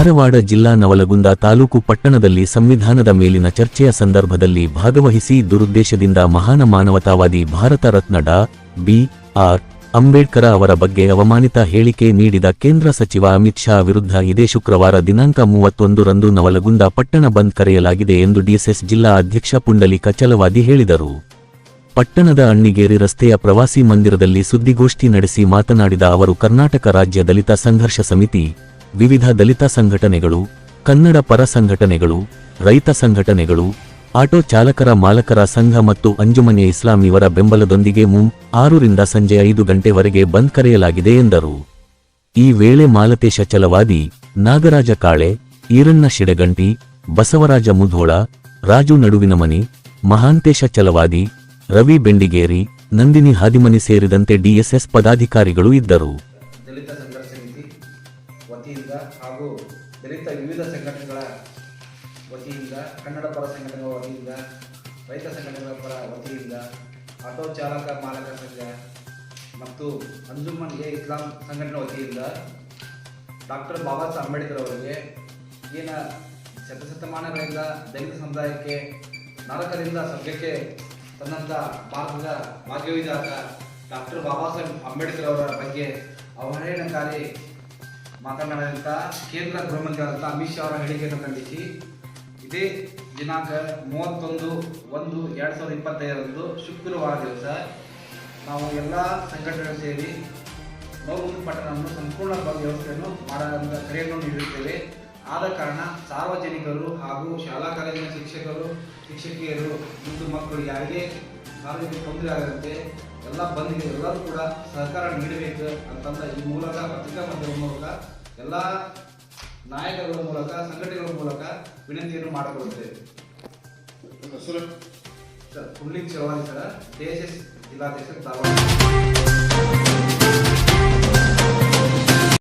ಧಾರವಾಡ ಜಿಲ್ಲಾ ನವಲಗುಂದ ತಾಲೂಕು ಪಟ್ಟಣದಲ್ಲಿ ಸಂವಿಧಾನದ ಮೇಲಿನ ಚರ್ಚೆಯ ಸಂದರ್ಭದಲ್ಲಿ ಭಾಗವಹಿಸಿ ದುರುದ್ದೇಶದಿಂದ ಮಹಾನ ಮಾನವತಾವಾದಿ ಭಾರತ ರತ್ನ ಡಾ. ಬಿ. ಆರ್. ಅಂಬೇಡ್ಕರ ಅವರ ಬಗ್ಗೆ ಅವಮಾನಿತ ಹೇಳಿಕೆ ನೀಡಿದ ಕೇಂದ್ರ ಸಚಿವ ಅಮಿತ್ ಶಾ ವಿರುದ್ಧ ಇದೇ ಶುಕ್ರವಾರ ದಿನಾಂಕ ಮೂವತ್ತೊಂದರಂದು ನವಲಗುಂದ ಪಟ್ಟಣ ಬಂದ್ ಕರೆಯಲಾಗಿದೆ ಎಂದು ಡಿಎಸ್ಎಸ್ ಜಿಲ್ಲಾ ಅಧ್ಯಕ್ಷ ಪುಂಡಲಿಕ ಚಲವಾದಿ ಹೇಳಿದರು. ಪಟ್ಟಣದ ಅಣ್ಣಿಗೇರಿ ರಸ್ತೆಯ ಪ್ರವಾಸಿ ಮಂದಿರದಲ್ಲಿ ಸುದ್ದಿಗೋಷ್ಠಿ ನಡೆಸಿ ಮಾತನಾಡಿದ ಅವರು, ಕರ್ನಾಟಕ ರಾಜ್ಯ ದಲಿತ ಸಂಘರ್ಷ ಸಮಿತಿ ವಿವಿಧ ದಲಿತ ಸಂಘಟನೆಗಳು, ಕನ್ನಡ ಪರ ಸಂಘಟನೆಗಳು, ರೈತ ಸಂಘಟನೆಗಳು, ಆಟೋ ಚಾಲಕರ ಮಾಲಕರ ಸಂಘ ಮತ್ತು ಅಂಜುಮನೆ ಇಸ್ಲಾಂ ಇವರ ಬೆಂಬಲದೊಂದಿಗೆ ಮುಂ ಆರರಿಂದ ಸಂಜೆ ಐದು ಗಂಟೆವರೆಗೆ ಬಂದ್ ಕರೆಯಲಾಗಿದೆ ಎಂದರು. ಈ ವೇಳೆ ಮಾಲತೇಶ ಚಲವಾದಿ, ನಾಗರಾಜ ಕಾಳೆ, ಈರಣ್ಣ ಶಿಡಗಂಟಿ, ಬಸವರಾಜ ಮುಧೋಳ, ರಾಜು ನಡುವಿನಮನಿ, ಮಹಾಂತೇಶ ಚಲವಾದಿ, ರವಿ ಬೆಂಡಿಗೇರಿ, ನಂದಿನಿ ಹಾದಿಮನಿ ಸೇರಿದಂತೆ ಡಿಎಸ್ಎಸ್ ಪದಾಧಿಕಾರಿಗಳು ಇದ್ದರು. ವತಿಯಿಂದ ಹಾಗೂ ದಲಿತ ವಿವಿಧ ಸಂಘಟನೆಗಳ ವತಿಯಿಂದ, ಕನ್ನಡ ಪರ ಸಂಘಟನೆಗಳ ವತಿಯಿಂದ, ರೈತ ಸಂಘಟನೆಗಳ ಪರ ವತಿಯಿಂದ, ಆಟೋ ಚಾಲಕ ಮಾಲಕ ಸಂಘ ಮತ್ತು ಅಂಜುಮನ್ ಎ ಇಸ್ಲಾಂ ಸಂಘಟನೆ ವತಿಯಿಂದ ಡಾಕ್ಟರ್ ಬಾಬಾ ಸಾಹೇಬ್ ಅಂಬೇಡ್ಕರ್ ಅವರಿಗೆ ಏನ ಶತಶತಮಾನಗಳಿಂದ ದಲಿತ ಸಮುದಾಯಕ್ಕೆ ನರಕದಿಂದ ಸದ್ಯಕ್ಕೆ ತನ್ನಂಥ ಭಾರತದ ಭಾಗ್ಯವಿದಾತ ಡಾಕ್ಟರ್ ಬಾಬಾ ಸಾಹೇಬ್ ಅಂಬೇಡ್ಕರ್ ಅವರ ಬಗ್ಗೆ ಅವಹೇಳನಕಾರಿ ಮಾತನಾಡಿದಂಥ ಕೇಂದ್ರ ಗೃಹ ಮಂತ್ರಿಯಾದಂಥ ಅಮಿತ್ ಶಾ ಅವರ ಹೇಳಿಕೆಯನ್ನು ಖಂಡಿಸಿ. ಇದೇ ದಿನಾಂಕ ಮೂವತ್ತೊಂದು ಒಂದು ಎರಡು ಸಾವಿರದ ಇಪ್ಪತ್ತೈದರಂದು ಶುಕ್ರವಾರ ದಿವಸ ನಾವು ಎಲ್ಲ ಸಂಘಟನೆಗಳು ಸೇರಿ ಮೌಲ್ಯ ಪಟ್ಟಣವನ್ನು ಸಂಪೂರ್ಣ ವ್ಯವಸ್ಥೆಯನ್ನು ಮಾಡುವಂಥ ಕರೆಯನ್ನು ನೀಡುತ್ತೇವೆ ಆದ ಕಾರಣ ಸಾರ್ವಜನಿಕರು ಹಾಗೂ ಶಾಲಾ ಕಾಲೇಜಿನ ಶಿಕ್ಷಕರು, ಶಿಕ್ಷಕಿಯರು ಮತ್ತು ಮಕ್ಕಳು ಯಾರಿಗೆ ಸಾರ್ವಜನಿಕ ತೊಂದರೆ ಆಗದಂತೆ ಎಲ್ಲ ಬಂದಿಗೆ ಎಲ್ಲರೂ ಕೂಡ ಸಹಕಾರ ನೀಡಬೇಕು ಅಂತಂದ ಈ ಮೂಲಕ ಪತ್ರಿಕಾ ಮಾಧ್ಯಮದ ಮೂಲಕ ಎಲ್ಲ ನಾಯಕರುಗಳ ಮೂಲಕ ಸಂಘಟನೆಗಳ ಮೂಲಕ ವಿನಂತಿಯನ್ನು ಮಾಡಿಕೊಳ್ಳುತ್ತೇವೆ. ಸರ್. ಪುಂಡ್ಲಿಕ್ ಚಲವಾಗಿ ಸರ್ ಕೆ ಎಸ್ ಎಸ್ ಜಿಲ್ಲಾಧ್ಯಕ್ಷ